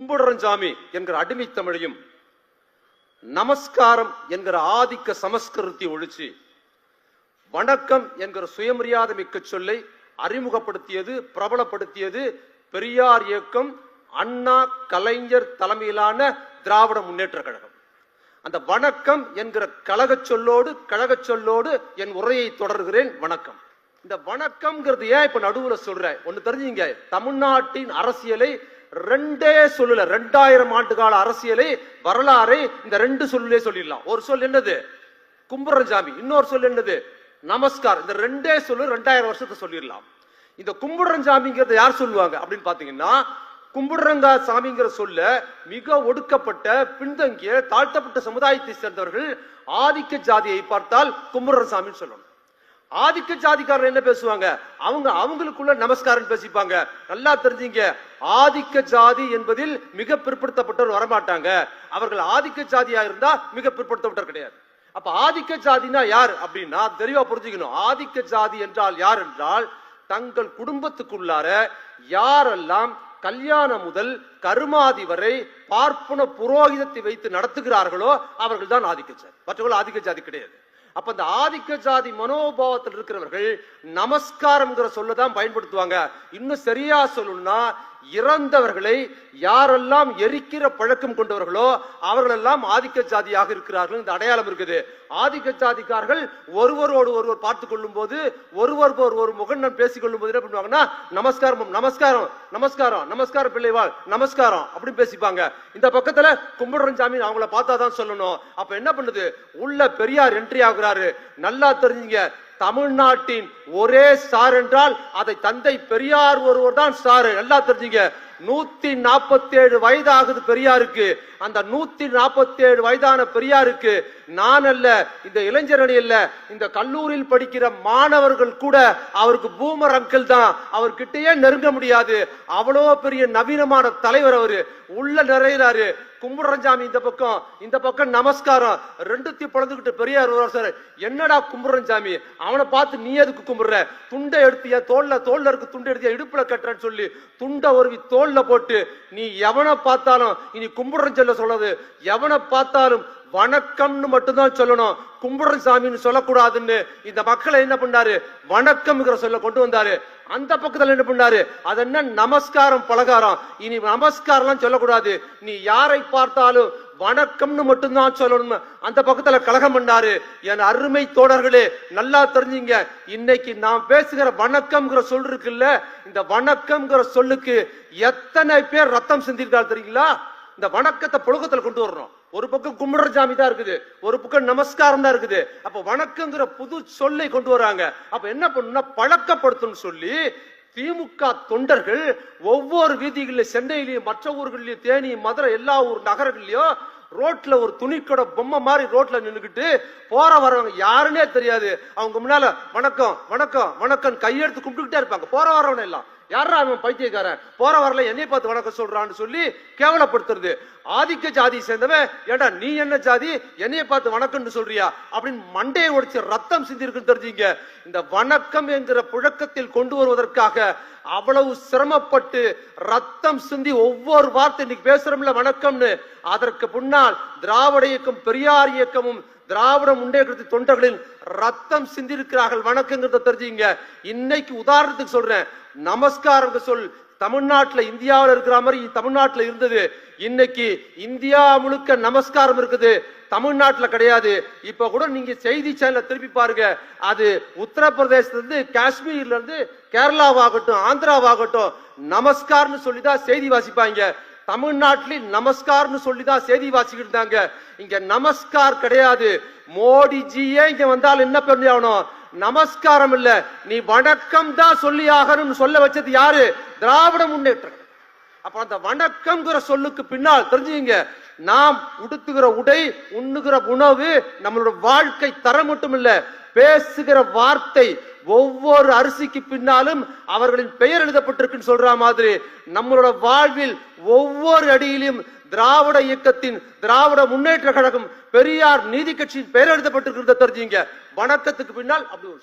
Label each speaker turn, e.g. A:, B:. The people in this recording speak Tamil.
A: கும்பிடுறஞ்சாமி என்கிற அடிமை தமிழையும் நமஸ்காரம் என்கிற ஆதிக்க சமஸ்கிருதி ஒழிச்சு வணக்கம் என்கிற சுயமரியாதை மிக்க சொல்லை அறிமுகப்படுத்தியது பிரபலப்படுத்தியது பெரியார் இயக்கம் அண்ணா கலைஞர் தலைமையிலான திராவிட முன்னேற்ற கழகம். அந்த வணக்கம் என்கிற கழக சொல்லோடு கழகச் சொல்லோடு என் உரையை தொடர்கிறேன். வணக்கம். இந்த வணக்கம்ங்கிறது ஏன் இப்ப நடுவுல சொல்றேன் ஒண்ணு தெரிஞ்சுங்க. தமிழ்நாட்டின் அரசியலை ரெண்டே சொல்லல ரெண்டாயிரம் ஆண்டு கால அரசியலை வரலாறை இந்த ரெண்டு சொல்லே சொல்லிடலாம். ஒரு சொல் என்னது? கும்புறஞ்சாமி இன்னொரு சொல் என்னது? நமஸ்கார். இந்த ரெண்டே சொல்லு ரெண்டாயிரம் வருஷத்தை சொல்லிடலாம். இந்த கும்பிடுறஞ்சாமிங்கிறத யார் சொல்லுவாங்க அப்படின்னு பாத்தீங்கன்னா கும்புடுறங்கா சாமிங்கிற சொல்ல மிக ஒடுக்கப்பட்ட பின்தங்கிய தாழ்த்தப்பட்ட சமுதாயத்தை சேர்ந்தவர்கள் ஆதிக்க ஜாதியை பார்த்தால் கும்பிடுற சாமின்னு சொல்லணும். ஆதிக்க ஜாதிக்காரர் என்ன பேசுவாங்க? அவங்க அவங்களுக்குள்ள நமஸ்காரம் பேசிப்பாங்க. நல்லா தெரிஞ்சீங்க. ஆதிக்க ஜாதி என்பதில் மிக பிற்படுத்தப்பட்டவர் வரமாட்டாங்க. அவர்கள் ஆதிக்க ஜாதியா இருந்தா மிக பிற்படுத்தப்பட்டவர் கிடையாது. அப்ப ஆதிக்க ஜாதினா யார் அப்படின்னா தெளிவா புரிஞ்சுக்கணும். ஆதிக்க ஜாதி என்றால் யார் என்றால் தங்கள் குடும்பத்துக்குள்ளார யாரெல்லாம் கல்யாணம் முதல் கருமாதி வரை பார்ப்பன புரோகிதத்தை வைத்து நடத்துகிறார்களோ அவர்கள் தான் ஆதிக்க ஜாதி. மற்றவர்கள் ஆதிக்க ஜாதி கிடையாது. அப்ப இந்த ஆதிக்க ஜாதி மனோபாவத்தில் இருக்கிறவர்கள் நமஸ்காரம்ங்கிற சொல்லதான் பயன்படுத்துவாங்க. இன்னும் சரியா சொல்லணும்னா இறந்தவர்களை யாரெல்லாம் எரிக்கிற பழக்கம் கொண்டவர்களோ அவர்களெல்லாம் ஆதிக்க ஜாதியாக இருக்கிறார்கள். இந்த அடையாளம் இருக்குது. ஆதிக்க ஜாதிக்காரர்கள் ஒருவரோடு ஒருவர் பார்த்து கொள்ளும் போது ஒருவர் ஒரு முகண்ணன் பேசிக் கொள்ளும் போது என்ன பண்ணுவாங்கன்னா நமஸ்காரம் நமஸ்காரம் நமஸ்காரம் நமஸ்காரம் பிள்ளைவாள் நமஸ்காரம் அப்படின்னு பேசிப்பாங்க. இந்த பக்கத்துல கும்பிடுறன் சாமி அவங்கள பார்த்தா தான் சொல்லணும். அப்ப என்ன பண்ணுது? உள்ள பெரியார் என்ட்ரி ஆகுறாரு. நல்லா தெரிஞ்சுங்க. தமிழ்நாட்டின் ஒரே சார் என்றால் அதை தந்தை பெரியார் ஒருவர் தான் சார். நல்லா தெரிஞ்சுங்க. நூத்தி நாற்பத்தி ஏழு வயது ஆகுது பெரியாருக்கு. அந்த நூத்தி நாற்பத்தி ஏழு வயதான பெரியாருக்கு நான் அல்ல இந்த இளைஞர் அல்ல இந்த கல்லூரியில் படிக்கிற மாணவர்கள் கூட அவருக்கு பூமர் அங்கிள் தான். அவர்கிட்டயே நெருங்க முடியாது. அவ்வளோ பெரிய நவீனமான தலைவர் அவரு. உள்ள நிறையிறாரு. கும்புரஞ்சாமி இந்த பக்கம் இந்த பக்கம் நமஸ்காரம். ரெண்டுத்தி பழந்துக்கிட்டு பெரியார் வருவார் சார். என்னடா கும்புரஞ்சாமி அவனை பார்த்து நீ எதுக்கு கும்பிடுற துண்டை எடுத்தியா தோல்ல தோல்ல இருக்கு துண்டை எடுத்தியா இடுப்புல கட்டுறன்னு சொல்லி துண்டை ஒருவி தோல்ல போட்டு நீ எவனை பார்த்தாலும் இனி கும்பிடுறன்னு சொல்ல சொல்லாது எவனை பார்த்தாலும் வணக்கம்னு மட்டும்தான் சொல்லணும். கும்பிடுற சாமின்னு சொல்லக்கூடாதுன்னு இந்த மக்களை என்ன பண்ணாரு? வணக்கம்ங்கிற சொல்ல கொண்டு வந்தாரு. அந்த பக்கத்துல என்ன பண்ணாரு? அது என்ன நமஸ்காரம் பலகாரம். இனி நமஸ்காரம்லாம் சொல்லக்கூடாது. நீ யாரை பார்த்தாலும் வணக்கம்னு மட்டும்தான் சொல்லணும் அந்த பக்கத்துல கலகம் பண்ணாரு. என் அருமை தோழர்களே நல்லா தெரிஞ்சுங்க. இன்னைக்கு நான் பேசுகிற வணக்கம்ங்கிற சொல் இருக்குல்ல இந்த வணக்கம்ங்கிற சொல்லுக்கு எத்தனை பேர் ரத்தம் சிந்திருக்காரு தெரியுங்களா? இந்த வணக்கத்தை புழக்கத்துல கொண்டு வரணும். ஒரு பக்கம் கும்பிடுற ஜாமி தான் இருக்குது ஒரு பக்கம் நமஸ்காரம் தான் இருக்குது. அப்ப வணக்கங்கிற புது சொல்லை கொண்டு வராங்க. அப்ப என்ன பண்ணுன்னா பழக்கப்படுத்தணும்னு சொல்லி திமுக தொண்டர்கள் ஒவ்வொரு வீதிகளிலும் சென்னையிலையும் மற்ற ஊர்களிலையும் தேனி மதுரை எல்லா ஊர் நகரங்கள்லயும் ரோட்ல ஒரு துணிக்கடை பொம்மை மாதிரி ரோட்ல நின்றுக்கிட்டு போற வரவங்க யாருன்னே தெரியாது. அவங்க முன்னால வணக்கம் வணக்கம் வணக்கம் கையெடுத்து கும்பிட்டுக்கிட்டே இருப்பாங்க. போற வரவன எல்லாம். யாரா அவன் பைத்தியக்காரன்? போற வரல என்னை பார்த்து வணக்கம் சொல்றான்னு சொல்லி கேவலப்படுத்துறது. ஆதிக்க ஜாதி சேர்ந்தவன் ஏடா நீ என்ன ஜாதி? என்னைய பார்த்து வணக்கம்னு சொல்றியா? அப்படின்னு மண்டையை உடைச்சு ரத்தம் சிந்திருக்குன்னு தெரிஞ்சுங்க. இந்த வணக்கம் என்கிற புழக்கத்தில் கொண்டு வருவதற்காக அவ்வளவு சிரமப்பட்டு ரத்தம் சிந்தி ஒவ்வொரு வார்த்தை இன்னைக்கு பேசுறோம்ல வணக்கம்னு. அதற்கு முன்னால் திராவிட இயக்கம் பெரியார் இயக்கமும் திராவிட முன்னேற்றத்து தொண்டர்களின் ரத்தம் சிந்திருக்கிறார்கள். வணக்கங்கிறத தெரிஞ்சுங்க. இன்னைக்கு உதாரணத்துக்கு சொல்றேன். நமஸ்காரம் சொல். தமிழ்நாட்டில் இந்தியாவில் இருக்கிற மாதிரி தமிழ்நாட்டில் இருந்தது. இன்னைக்கு இந்தியா முழுக்க நமஸ்காரம் இருக்குது. தமிழ்நாட்டில் கிடையாது. இப்ப கூட நீங்க செய்தி சேனல திருப்பி பாருங்க. அது உத்தரப்பிரதேசத்துல காஷ்மீர்லேருந்து காஷ்மீர்ல இருந்து கேரளாவாகட்டும் ஆந்திராவாகட்டும் நமஸ்கார்னு சொல்லி தான் செய்தி வாசிப்பாங்க. தமிழ்நாட்டில் நமஸ்கார்னு சொல்லி தான் செய்தி வாசிக்கிட்டு இருந்தாங்க. இங்க நமஸ்கார் கிடையாது. மோடிஜியே இங்க வந்தால் என்ன பண்ணி ஆகணும்? நமஸ்காரம் இல்ல. நீ வணக்கம் தான் சொல்லி ஆகணும்னு சொல்ல வச்சது யாரு? திராவிட முன்னேற்றம். அப்ப அந்த வணக்கம்ங்கிற சொல்லுக்கு பின்னால் தெரிஞ்சுங்க. நாம் உடுத்துகிற உடை உண்ணுகிற உணவு நம்மளோட வாழ்க்கை தரம் மட்டும் இல்ல பேசுகிற வார்த்தை ஒவ்வொரு அரிசிக்கு பின்னாலும் அவர்களின் பெயர் எழுதப்பட்டிருக்குன்னு சொல்ற மாதிரி. நம்மளோட வாழ்வில் ஒவ்வொரு அடியிலும் திராவிட இயக்கத்தின் திராவிட முன்னேற்ற கழகம் பெரியார் நீதி கட்சியின் பெயர் எழுதப்பட்டிருக்கிறத தெரிஞ்சுங்க. வணக்கத்துக்கு பின்னால் அப்படி ஒரு